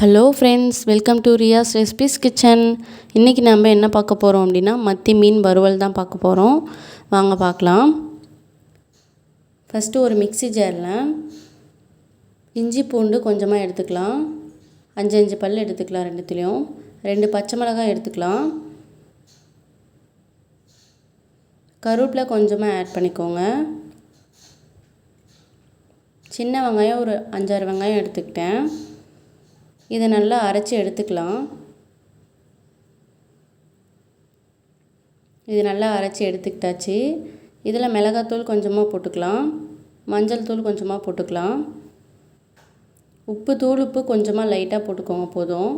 Hello friends welcome to Riyas recipes kitchen இன்றைக்கி நம்ம என்ன பார்க்க போகிறோம் அப்படின்னா மத்தி மீன் வறுவல் தான் பார்க்க போகிறோம் வாங்க பார்க்கலாம். ஃபஸ்ட்டு ஒரு மிக்ஸி ஜாரில் இஞ்சி பூண்டு கொஞ்சமாக எடுத்துக்கலாம். அஞ்சு அஞ்சு பல் எடுத்துக்கலாம் ரெண்டுத்துலேயும். ரெண்டு பச்சை மிளகாய் எடுத்துக்கலாம். கருவேப்பில் கொஞ்சமாக ஆட் பண்ணிக்கோங்க. சின்ன வெங்காயம் ஒரு அஞ்சாறு வெங்காயம் எடுத்துக்கிட்டேன். இதை நல்லா அரைச்சி எடுத்துக்கலாம். இது நல்லா அரைச்சி எடுத்துக்கிட்டாச்சு. இதில் மிளகாத்தூள் கொஞ்சமாக போட்டுக்கலாம். மஞ்சள் தூள் கொஞ்சமாக போட்டுக்கலாம். உப்பு தூள் உப்பு கொஞ்சமாக லைட்டாக போட்டுக்கோங்க போதும்.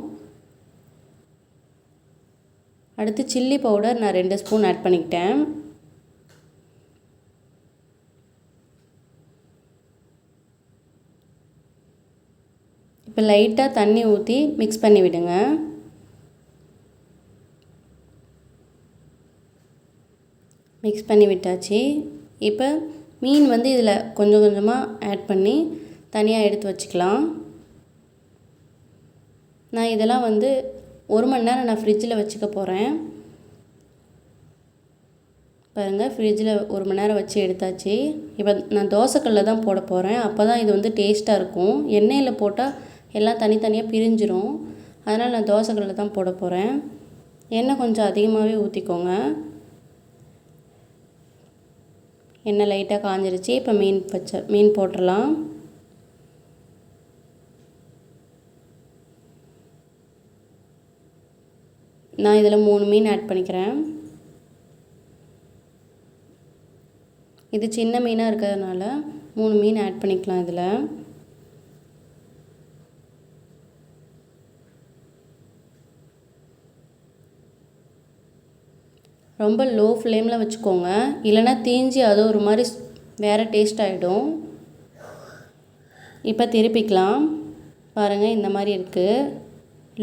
அடுத்து சில்லி பவுடர் நான் ரெண்டு ஸ்பூன் ஆட் பண்ணிக்கிட்டேன். இப்போ லைட்டாக தண்ணி ஊற்றி மிக்ஸ் பண்ணி விடுங்க. மிக்ஸ் பண்ணி விட்டாச்சு. இப்போ மீன் வந்து இதில் கொஞ்சம் கொஞ்சமாக ஆட் பண்ணி தனியாக எடுத்து வச்சுக்கலாம். நான் இதெல்லாம் வந்து ஒரு மணி நேரம் நான் ஃப்ரிட்ஜில் வச்சுக்க போகிறேன் பாருங்கள் ஃப்ரிட்ஜில் ஒரு மணி நேரம் வச்சு எடுத்தாச்சு. இப்போ நான் தோசைக்கல்லில் தான் போட போகிறேன் அப்போ தான் இது வந்து டேஸ்ட்டாக இருக்கும். எண்ணெயில் போட்டால் எல்லாம் தனித்தனியாக பிரிஞ்சிரும். அதனால் நான் தோசைக்கல்லில் தான் போட போகிறேன் எண்ணெய் கொஞ்சம் அதிகமாகவே ஊற்றிக்கோங்க எண்ணெய் லைட்டாக காஞ்சிருச்சு. இப்போ மீன் பச்சை மீன் போட்டுடலாம் நான் இதில் மூணு மீன் ஆட் பண்ணிக்கிறேன். இது சின்ன மீனாக இருக்கிறதுனால மூணு மீன் ஆட் பண்ணிக்கலாம் இதில். ரொம்ப லோ ஃப்ளேமில் வச்சுக்கோங்க. இல்லைனா தீஞ்சி அது ஒரு மாதிரி வேறு டேஸ்ட் ஆகிடும் இப்போ திருப்பிக்கலாம். பாருங்கள் இந்த மாதிரி இருக்குது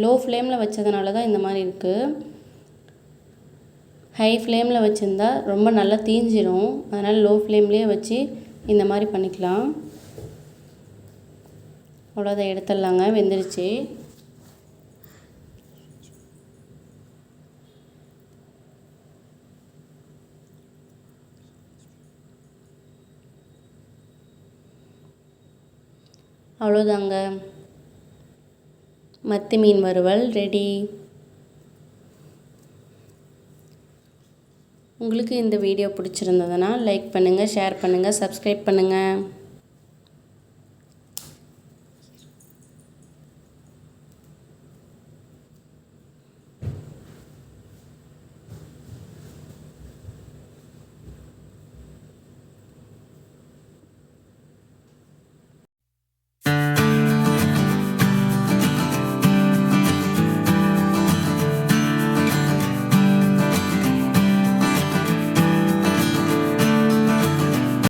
லோ ஃப்ளேமில் வச்சதுனால தான் இந்த மாதிரி இருக்குது ஹை ஃப்ளேமில் வச்சுருந்தா ரொம்ப நல்லா தீஞ்சிரும். அதனால் லோ ஃப்ளேம்லேயே வச்சு இந்த மாதிரி பண்ணிக்கலாம். அவ்வளோதான் எடுத்துடலாங்க. வெந்துருச்சு. அவ்வளோதாங்க மத்தி மீன் வறுவல் ரெடி உங்களுக்கு இந்த வீடியோ பிடிச்சிருந்ததுன்னா லைக் பண்ணுங்கள் ஷேர் பண்ணுங்கள் சப்ஸ்கிரைப் பண்ணுங்கள்